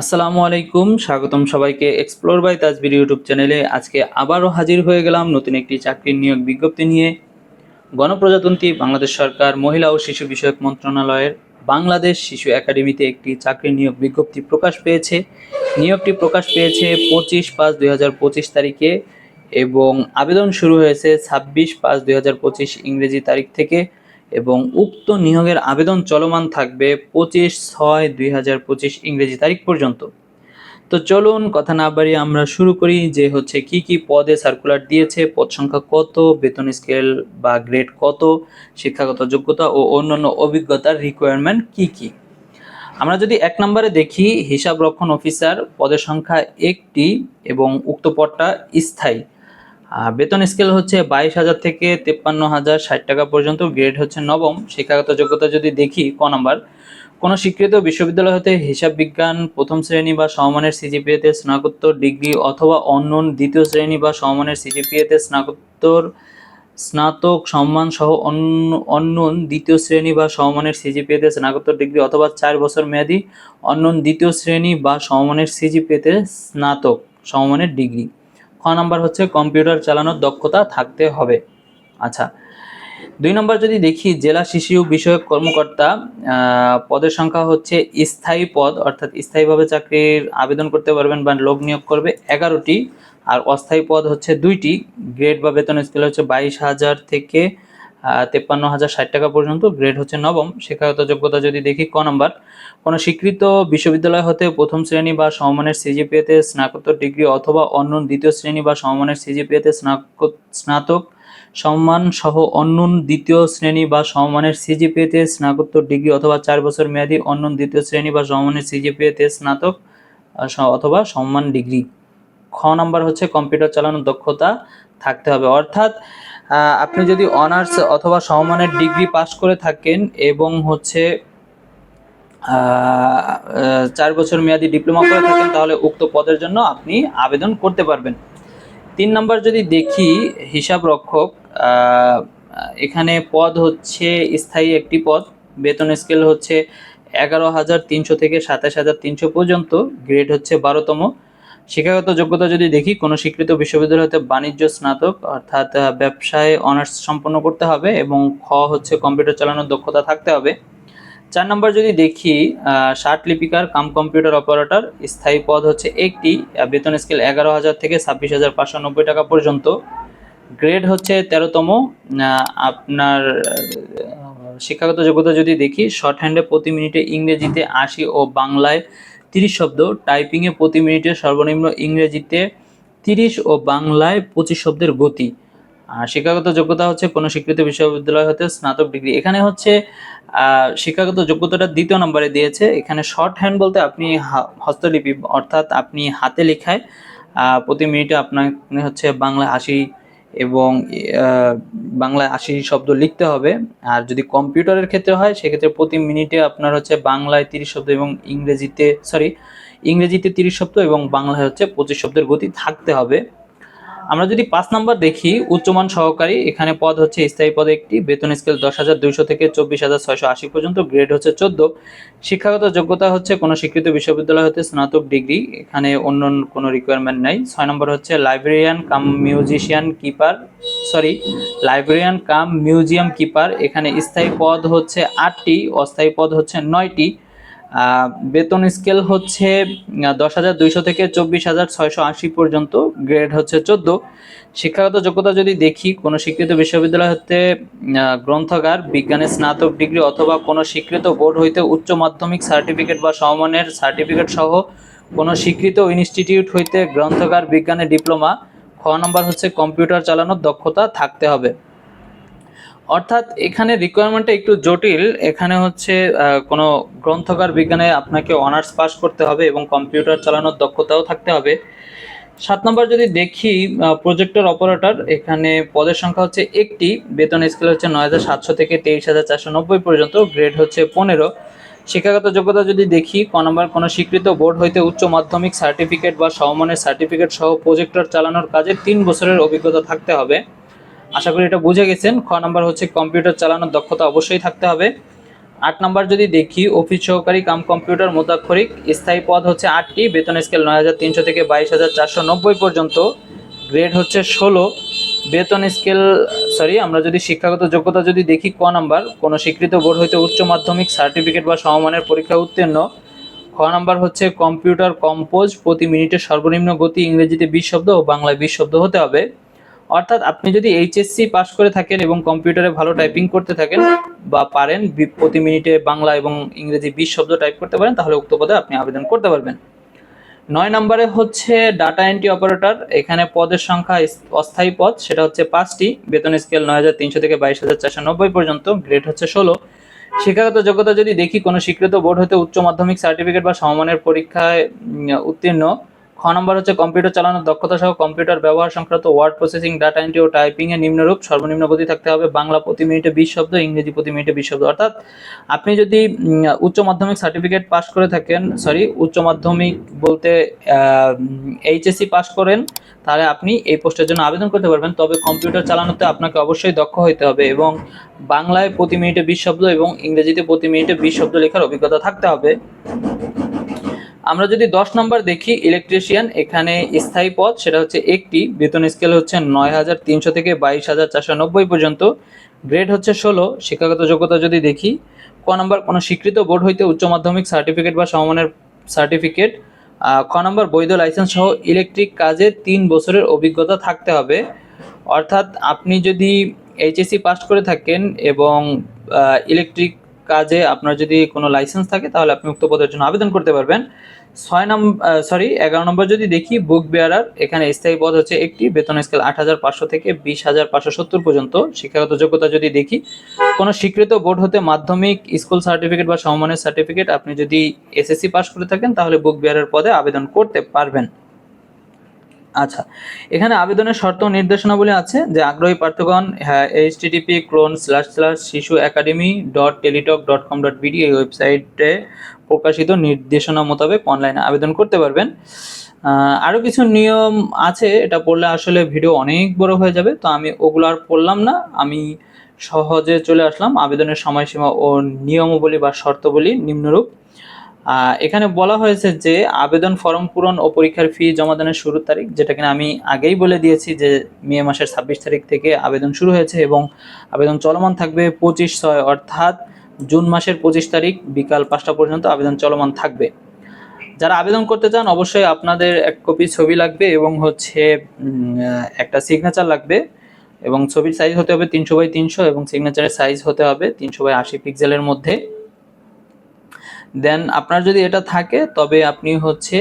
আসসালামু আলাইকুম, স্বাগতম সবাইকে এক্সপ্লোর বাই তাজবির ইউটিউব চ্যানেলে আজকে আবারও হাজির হয়ে গেলাম নতুন একটি চাকরির নিয়োগ বিজ্ঞপ্তি নিয়ে। গণপ্রজাতন্ত্রী বাংলাদেশ সরকার, মহিলা ও শিশু বিষয়ক মন্ত্রণালয়ের বাংলাদেশ শিশু একাডেমিতে একটি চাকরির নিয়োগ বিজ্ঞপ্তি প্রকাশ পেয়েছে। নিয়োগটি প্রকাশ পেয়েছে পঁচিশ পাঁচ দুই তারিখে এবং আবেদন শুরু হয়েছে ছাব্বিশ পাঁচ দুই ইংরেজি তারিখ থেকে। এবং উক্ত নিয়োগের আবেদন চলমান থাকবে পঁচিশ ছয় দুই হাজার পঁচিশ ইংরেজি তারিখ পর্যন্ত। তো চলুন কথা না বাড়িয়ে আমরা শুরু করি যে হচ্ছে কি কি পদে সার্কুলার দিয়েছে, পদ সংখ্যা কত, বেতন স্কেল বা গ্রেড কত, শিক্ষাগত যোগ্যতা ও অন্যান্য অভিজ্ঞতার রিকোয়ারমেন্ট কি কি? আমরা যদি এক নম্বরে দেখি, হিসাব রক্ষণ অফিসার পদের সংখ্যা একটি এবং উক্ত পদটা স্থায়ী। বেতন স্কেল হচ্ছে বাইশ হাজার থেকে তেপ্পান্ন হাজার, ষাট টাকা পর্যন্ত গ্রেড হচ্ছে নবম। শিক্ষাগত যোগ্যতা যদি দেখি, ক নাম্বার? কোনো স্বীকৃত বিশ্ববিদ্যালয় হতে হিসাব বিজ্ঞান প্রথম শ্রেণি বা সমমানের সিজিপিএতে স্নাতকোত্তর ডিগ্রি অথবা অন্য দ্বিতীয় শ্রেণি বা সমমানের সিজিপিএতে স্নাতকোত্তর, স্নাতক সম্মান সহ অন্য অন্য দ্বিতীয় শ্রেণি বা সমমানের সিজিপিএতে স্নাতকোত্তর ডিগ্রি অথবা চার বছর মেয়াদি অন্য দ্বিতীয় শ্রেণি বা সমমানের সিজিপিএতে স্নাতক, সমমানের ডিগ্রি। খ নাম্বার হচ্ছে কম্পিউটার চালানোর দক্ষতা থাকতে হবে। আচ্ছা দুই নম্বর যদি দেখি, জেলা শিশু বিষয়ক কর্মকর্তা পদের সংখ্যা হচ্ছে স্থায়ী পদ, অর্থাৎ স্থায়ীভাবে চাকরির আবেদন করতে পারবেন বা লোক নিয়োগ করবে এগারোটি, আর অস্থায়ী পদ হচ্ছে দুইটি, গ্রেড বা বেতন স্কেল হচ্ছে বাইশ হাজার থেকে তেপ্পান্ন হাজার ষাট টাকা পর্যন্ত গ্রেড হচ্ছে নবম। শিক্ষাগত যোগ্যতা যদি দেখি ক নম্বর, কোনো স্বীকৃত বিশ্ববিদ্যালয় হতে প্রথম শ্রেণি বা সমমানের সিজিপিএতে স্নাতকোত্তর ডিগ্রি অথবা অন্য দ্বিতীয় শ্রেণি বা সমমানের সিজিপিএতে স্নাতক সম্মান সহ অন্য দ্বিতীয় শ্রেণি বা সমমানের সিজিপিএতে স্নাতকোত্তর ডিগ্রি অথবা চার বছর মেয়াদী অন্য দ্বিতীয় শ্রেণি বা সমমানের সিজিপিএতে স্নাতক অথবা সম্মান ডিগ্রি। খ নাম্বার হচ্ছে কম্পিউটার চালানোর দক্ষতা থাকতে হবে। অর্থাৎ আপনি যদি অনার্স অথবা সমমানের ডিগ্রি পাশ করে থাকেন এবং হচ্ছে চার বছর মেয়াদি ডিপ্লোমা করে থাকেন, তাহলে উক্ত পদের জন্য আপনি আবেদন করতে পারবেন। তিন নম্বর যদি দেখি হিসাব রক্ষক এখানে পদ হচ্ছে স্থায়ী একটি পদ, বেতন স্কেল হচ্ছে এগারো হাজার তিনশো থেকে সাতাশ হাজার তিনশো পর্যন্ত গ্রেড হচ্ছে বারোতম। শিক্ষাগত যোগ্যতা যদি দেখি, কোনো স্বীকৃত বিশ্ববিদ্যালয় হতে বাণিজ্য, স্নাতক, অর্থাৎ ব্যবসায় অনার্স সম্পন্ন করতে হবে এবং খ হচ্ছে কম্পিউটার চালানোর দক্ষতা থাকতে হবে। চার নম্বর যদি দেখি ষাট লিপিকার কাম কম্পিউটার অপারেটর, স্থায়ী পদ হচ্ছে একটি বেতন স্কেল এগারো হাজার থেকে ছাব্বিশ হাজার পাঁচশো নব্বই টাকা পর্যন্ত। গ্রেড হচ্ছে তেরোতম আপনার শিক্ষাগত যোগ্যতা যদি দেখি, শর্ট হ্যান্ডে প্রতি মিনিটে ইংরেজিতে আশি ও বাংলায় তিরিশ শব্দ টাইপিংয়ে প্রতি মিনিটে সর্বনিম্ন ইংরেজিতে তিরিশ ও বাংলায় পঁচিশ শব্দের গতি। আর শিক্ষাগত যোগ্যতা হচ্ছে কোনো স্বীকৃত বিশ্ববিদ্যালয় হতে স্নাতক ডিগ্রি। এখানে হচ্ছে শিক্ষাগত যোগ্যতাটা দ্বিতীয় নম্বরে দিয়েছে। এখানে শর্ট হ্যান্ড বলতে আপনি হস্তলিপি, অর্থাৎ আপনি হাতে লেখায় প্রতি মিনিটে আপনার হচ্ছে বাংলায় আশি এবং বাংলায় আশি শব্দ লিখতে হবে। আর যদি কম্পিউটারের ক্ষেত্রে হয়, সেক্ষেত্রে প্রতি মিনিটে আপনার হচ্ছে বাংলায় তিরিশ শব্দ এবং ইংরেজিতে, সরি, ইংরেজিতে তিরিশ শব্দ এবং বাংলায় হচ্ছে পঁচিশ শব্দের গতি থাকতে হবে। আমরা যদি পাঁচ নাম্বার দেখি, উচ্চমান সহকারী, এখানে পদ হচ্ছে স্থায়ী পদে একটি, বেতন স্কেল দশ হাজার দুইশো থেকে চব্বিশ হাজার ছয়শো আশি পর্যন্ত গ্রেড হচ্ছে চোদ্দ। শিক্ষাগত যোগ্যতা হচ্ছে কোনো স্বীকৃত বিশ্ববিদ্যালয় হতে স্নাতক ডিগ্রি, এখানে অন্য কোনো রিকোয়ারমেন্ট নাই। ছয় নম্বর হচ্ছে librarian cum musician keeper sorry librarian cum museum keeper এখানে স্থায়ী পদ হচ্ছে আটটি, অস্থায়ী পদ হচ্ছে নয়টি। বেতন স্কেল হচ্ছে দশ হাজার দুইশো থেকে চব্বিশ হাজার ছয়শো আশি পর্যন্ত, গ্রেড হচ্ছে চোদ্দ। শিক্ষাগত যোগ্যতা যদি দেখি, কোনো স্বীকৃত বিশ্ববিদ্যালয় হতে গ্রন্থাগার, বিজ্ঞানে স্নাতক ডিগ্রি অথবা কোনো স্বীকৃত বোর্ড হইতে উচ্চ মাধ্যমিক সার্টিফিকেট বা সমমানের সার্টিফিকেট সহ কোনো স্বীকৃত ইনস্টিটিউট হইতে গ্রন্থাগার, বিজ্ঞানে ডিপ্লোমা, খ নম্বর হচ্ছে কম্পিউটার চালানোর দক্ষতা থাকতে হবে। অর্থাৎ এখানে রিকোয়ারমেন্টটা একটু জটিল। এখানে হচ্ছে কোনো গ্রন্থকার বিজ্ঞানে আপনাকে অনার্স পাস করতে হবে এবং কম্পিউটার চালানোর দক্ষতাও থাকতে হবে। সাত নম্বর যদি দেখি প্রজেক্টর অপারেটর এখানে পদের সংখ্যা হচ্ছে একটি, বেতন স্কেল হচ্ছে নয় হাজার সাতশো থেকে তেইশ হাজার চারশো নব্বই পর্যন্ত গ্রেড হচ্ছে পনেরো। শিক্ষাগত যোগ্যতা যদি দেখি, ক নম্বর কোনো স্বীকৃত বোর্ড হইতে উচ্চ মাধ্যমিক সার্টিফিকেট বা সমমানের সার্টিফিকেট সহ প্রজেক্টর চালানোর কাজে তিন বছরের অভিজ্ঞতা থাকতে হবে। আশা করি এটা বুঝে গেছেন। খ নাম্বার হচ্ছে কম্পিউটার চালানোর দক্ষতা অবশ্যই থাকতে হবে। আট নাম্বার যদি দেখি, অফিস সহকারী কাম কম্পিউটার মোতাক্ষরিক স্থায়ী পদ হচ্ছে আটটি, বেতন স্কেল নয় হাজার তিনশো থেকে বাইশ হাজার চারশো নব্বই পর্যন্ত। গ্রেড হচ্ছে ষোলো। বেতন স্কেল সরি আমরা যদি শিক্ষাগত যোগ্যতা যদি দেখি, ক নাম্বার, কোনো স্বীকৃত বোর্ড হইতে উচ্চ মাধ্যমিক সার্টিফিকেট বা সমমানের পরীক্ষা উত্তীর্ণ। খ নাম্বার হচ্ছে কম্পিউটার কম্পোজ প্রতি মিনিটে সর্বনিম্ন গতি ইংরেজিতে বিশ শব্দ ও বাংলায় বিশ শব্দ হতে হবে। অর্থাৎ আপনি যদি এইচএসসি পাস করে থাকেন এবং কম্পিউটারে ভালো টাইপিং করতে থাকেন বা পারেন প্রতি মিনিটে বাংলা এবং ইংরেজি বিশ শব্দ টাইপ করতে পারেন, তাহলে উক্ত পদে আপনি আবেদন করতে পারবেন। নয় নম্বরে হচ্ছে ডাটা এন্ট্রি অপারেটর এখানে পদের সংখ্যা অস্থায়ী পদ, সেটা হচ্ছে পাঁচটি, বেতন স্কেল নয় হাজার তিনশো থেকে বাইশ হাজার চারশো নব্বই পর্যন্ত গ্রেড হচ্ছে ষোলো। শিক্ষাগত যোগ্যতা যদি দেখি, কোনো স্বীকৃত বোর্ড হতে উচ্চ মাধ্যমিক সার্টিফিকেট বা সমমানের পরীক্ষায় উত্তীর্ণ খ নম্বর হচ্ছে কম্পিউটার চালানোর দক্ষতা সহ কম্পিউটার ব্যবহার সংক্রান্ত ওয়ার্ড প্রসেসিং ডাটা এন্ট্রি ও টাইপিং এর নিম্নরূপ, সর্বনিম্ন গতি থাকতে হবে বাংলা প্রতি মিনিটে বিশ শব্দ, ইংরেজি প্রতি মিনিটে বিশ শব্দ। অর্থাৎ আপনি যদি উচ্চ মাধ্যমিক সার্টিফিকেট পাস করে থাকেন সরি উচ্চ মাধ্যমিক বলতে এইচএসসি পাস করেন, তাহলে আপনি এই পোস্টের জন্য আবেদন করতে পারবেন। তবে কম্পিউটার চালানোতে আপনাকে অবশ্যই দক্ষ হতে হবে এবং বাংলায় প্রতি মিনিটে বিশ শব্দ এবং ইংরেজিতে প্রতি মিনিটে বিশ শব্দ লেখার অভিজ্ঞতা থাকতে হবে। আমরা যদি দশ নম্বর দেখি ইলেকট্রিশিয়ান এখানে স্থায়ী পদ, সেটা হচ্ছে একটি। বেতন স্কেল হচ্ছে নয় হাজার তিনশো থেকে বাইশ হাজার চারশো নব্বই পর্যন্ত। গ্রেড হচ্ছে ষোলো। শিক্ষাগত যোগ্যতা যদি দেখি, ক নম্বর কোনো স্বীকৃত বোর্ড হইতে উচ্চ মাধ্যমিক সার্টিফিকেট বা সমমানের সার্টিফিকেট খ নম্বর বৈধ লাইসেন্স সহ ইলেকট্রিক কাজে তিন বছরের অভিজ্ঞতা থাকতে হবে। অর্থাৎ আপনি যদি এইচএসসি পাস করে থাকেন এবং ইলেকট্রিক কাজে আপনার যদি কোনো লাইসেন্স থাকে, তাহলে আপনি উক্ত পদের জন্য আবেদন করতে পারবেন। ছয় নম্বর সরি এগারো নম্বর যদি দেখি বুক বেয়ারার এখানে স্থায়ী পদ হচ্ছে একটি, বেতন স্কেল আট হাজার পাঁচশো থেকে বিশ হাজার পাঁচশো সত্তর পর্যন্ত। শিক্ষাগত যোগ্যতা যদি দেখি, কোনো স্বীকৃত বোর্ড হতে মাধ্যমিক স্কুল সার্টিফিকেট বা সমমানের সার্টিফিকেট আপনি যদি এসএসসি পাস করে থাকেন, তাহলে বুক বেয়ারের পদে আবেদন করতে পারবেন। আচ্ছা এখানে আবেদনের শর্ত নির্দেশনাবলী আছে যে আগ্রহী প্রার্থীগণ হ্যাঁ H TTP colon slash slash Shishu academy dot Teletalk dot com dot BD এই ওয়েবসাইটে প্রকাশিত নির্দেশনা মোতাবেক অনলাইনে আবেদন করতে পারবেন। আরও কিছু নিয়ম আছে, এটা পড়লে আসলে ভিডিও অনেক বড় হয়ে যাবে, তো আমি ওগুলো আর পড়লাম না। আমি সহজে চলে আসলাম আবেদনের সময়সীমা ও নিয়মাবলী বা শর্তাবলী নিম্নরূপ। এখানে বলা হয়েছে যে আবেদন ফর্ম পূরণ ও পরীক্ষার ফি জমাদানের শুরুর তারিখ, যেটা কিনা আমি আগেই বলে দিয়েছি যে মে মাসের ছাব্বিশ তারিখ থেকে আবেদন শুরু হয়েছে এবং আবেদন চলমান থাকবে পঁচিশ ছয়, অর্থাৎ জুন মাসের পঁচিশ তারিখ বিকাল পাঁচটা পর্যন্ত আবেদন চলমান থাকবে। যারা আবেদন করতে চান, অবশ্যই আপনাদের এক কপি ছবি লাগবে এবং হচ্ছে একটা সিগনেচার লাগবে এবং ছবির সাইজ হতে হবে তিনশো বাই তিনশো এবং সিগনেচারের সাইজ হতে হবে তিনশো বাই আশি পিক্সেলের মধ্যে। দেন আপনার যদি এটা থাকে, তবে আপনি হচ্ছে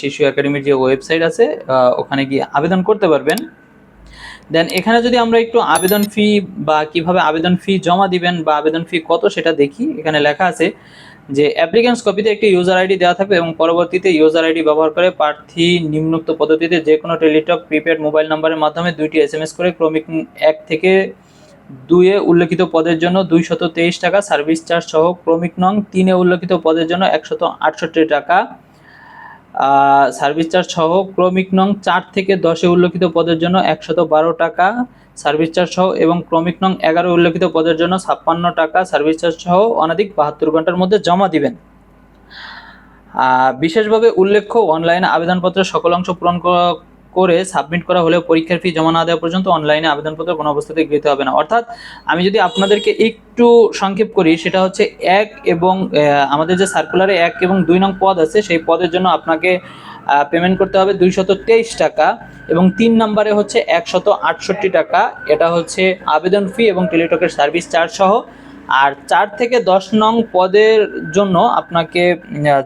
শিশু একাডেমির যে ওয়েবসাইট আছে ওখানে গিয়ে আবেদন করতে পারবেন। দেন এখানে যদি আমরা একটু আবেদন ফি বা কীভাবে আবেদন ফি জমা দিবেন বা আবেদন ফি কত সেটা দেখি, এখানে লেখা আছে যে অ্যাপ্লিকেন্টস কপিতে একটি ইউজার আইডি দেওয়া থাকবে এবং পরবর্তীতে ইউজার আইডি ব্যবহার করে প্রার্থী নিম্নোক্ত পদ্ধতিতে যে কোনো টেলিটক, প্রিপেড মোবাইল নাম্বারের মাধ্যমে দুইটি এস করে ক্রমিক এক থেকে দুইয়ে উল্লেখিত পদের জন্য দুইশত তেইশ টাকা, সার্ভিস চার্জ সহ ক্রমিক নং তিনে উল্লেখিত পদের জন্য একশত আটষট্টি টাকা। সার্ভিস চার্জ সহ ক্রমিক নং চার থেকে দশে উল্লেখিত পদের জন্য একশত বারো টাকা, সার্ভিস চার্জ সহ এবং ক্রমিক নং এগারো উল্লেখিত পদের জন্য ছাপ্পান্ন টাকা, সার্ভিস চার্জ সহ অনাধিক বাহাত্তর ঘণ্টার মধ্যে জমা দিবেন। বিশেষভাবে উল্লেখ্য অনলাইনে আবেদনপত্রের সকল অংশ পূরণ করে সাবমিট করা হলেও পরীক্ষার ফি জমা না দেওয়া পর্যন্ত অনলাইনে আবেদনপত্র কোনো অবস্থাতেই গৃহীত হবে না। অর্থাৎ আমি যদি আপনাদেরকে একটু সংক্ষেপ করি, সেটা হচ্ছে এক এবং আমাদের যে সার্কুলারে এক এবং দুই নং পদ আছে, সেই পদের জন্য আপনাকে পেমেন্ট করতে হবে দুইশত তেইশ টাকা এবং তিন নম্বরে হচ্ছে একশত আটষট্টি টাকা। এটা হচ্ছে আবেদন ফি এবং টেলিটকের সার্ভিস চার্জ সহ। আর চার থেকে দশ নং পদের জন্য আপনাকে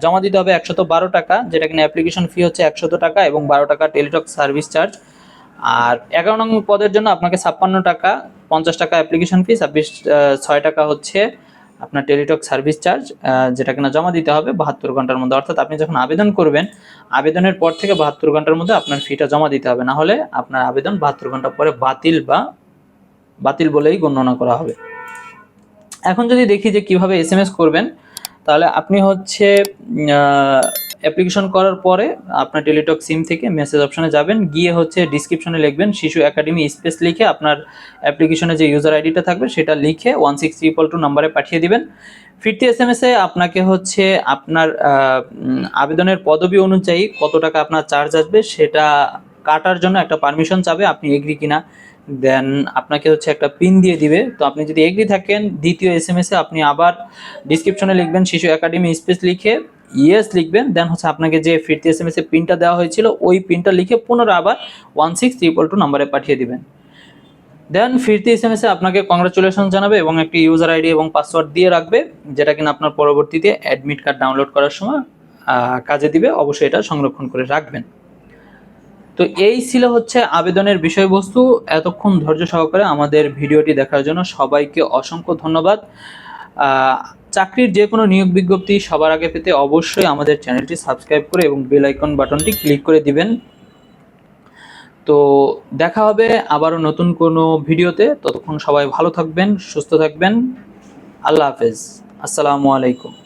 জমা দিতে হবে একশত বারো টাকা, যেটা কিনা অ্যাপ্লিকেশন ফি হচ্ছে একশত টাকা এবং বারো টাকা টেলিটক সার্ভিস চার্জ আর এগারো নং পদের জন্য আপনাকে ছাপ্পান্ন টাকা, পঞ্চাশ টাকা অ্যাপ্লিকেশন ফি ছাব্বিশ ছয় টাকা হচ্ছে আপনার টেলিটক সার্ভিস চার্জ যেটা কিনা জমা দিতে হবে বাহাত্তর ঘণ্টার মধ্যে। অর্থাৎ আপনি যখন আবেদন করবেন, আবেদনের পর থেকে বাহাত্তর ঘণ্টার মধ্যে আপনার ফিটা জমা দিতে হবে। না হলে আপনার আবেদন বাহাত্তর ঘণ্টা পরে বাতিল বা বাতিল বলেই গণ্যনা করা হবে। এখন যদি দেখি যে কীভাবে এসএমএস করবেন, তাহলে আপনি হচ্ছে অ্যাপ্লিকেশন করার পরে আপনার টেলিটক সিম থেকে মেসেজ অপশানে যাবেন, গিয়ে হচ্ছে ডিসক্রিপশনে লিখবেন, শিশু একাডেমি স্পেস লিখে আপনার অ্যাপ্লিকেশনে যে ইউজার আইডিটা থাকবে, সেটা লিখে ওয়ান সিক্স ট্রিপল টু নাম্বারে পাঠিয়ে দিবেন। ফিরতি এস এম এসে আপনাকে হচ্ছে আপনার আবেদনের পদবি অনুযায়ী কত টাকা আপনার চার্জ আসবে, সেটা কাটার জন্য একটা পারমিশন চাবে, আপনি এগ্রি কিনা। দেন আপনাকে হচ্ছে একটা পিন দিয়ে দিবে। তো আপনি যদি এগ্রি থাকেন, দ্বিতীয় এস এম এসে আপনি আবার ডিসক্রিপশনে লিখবেন, শিশু একাডেমি স্পেস লিখে ইয়েস লিখবেন। দেন হচ্ছে আপনাকে যে ফিরতি এস এম এস পিনটা দেওয়া হয়েছিল, ওই পিনটা লিখে পুনরায় আবার ওয়ান সিক্স ট্রিপল টু নাম্বারে পাঠিয়ে দিবেন। দেন ফিরতি এস এম এসে আপনাকে কংগ্রাচুলেশন জানাবে এবং একটি ইউজার আইডি এবং পাসওয়ার্ড দিয়ে রাখবে, যেটা কিনা আপনার পরবর্তীতে অ্যাডমিট কার্ড ডাউনলোড করার সময় কাজে দিবে। অবশ্যই এটা সংরক্ষণ করে রাখবেন। তো এই ছিল হচ্ছে আবেদনের বিষয়বস্তু। এতক্ষণ ধৈর্য সহকারে আমাদের ভিডিওটি দেখার জন্য সবাইকে অসংখ্য ধন্যবাদ। চাকরির যে কোনো নিয়োগ বিজ্ঞপ্তি সবার আগে পেতে অবশ্যই আমাদের চ্যানেলটি সাবস্ক্রাইব করে এবং বেল আইকন বাটনটি ক্লিক করে দিবেন। তো দেখা হবে আবারও নতুন কোনো ভিডিওতে। ততক্ষণ সবাই ভালো থাকবেন, সুস্থ থাকবেন। আল্লাহ হাফেজ। আসসালামু আলাইকুম।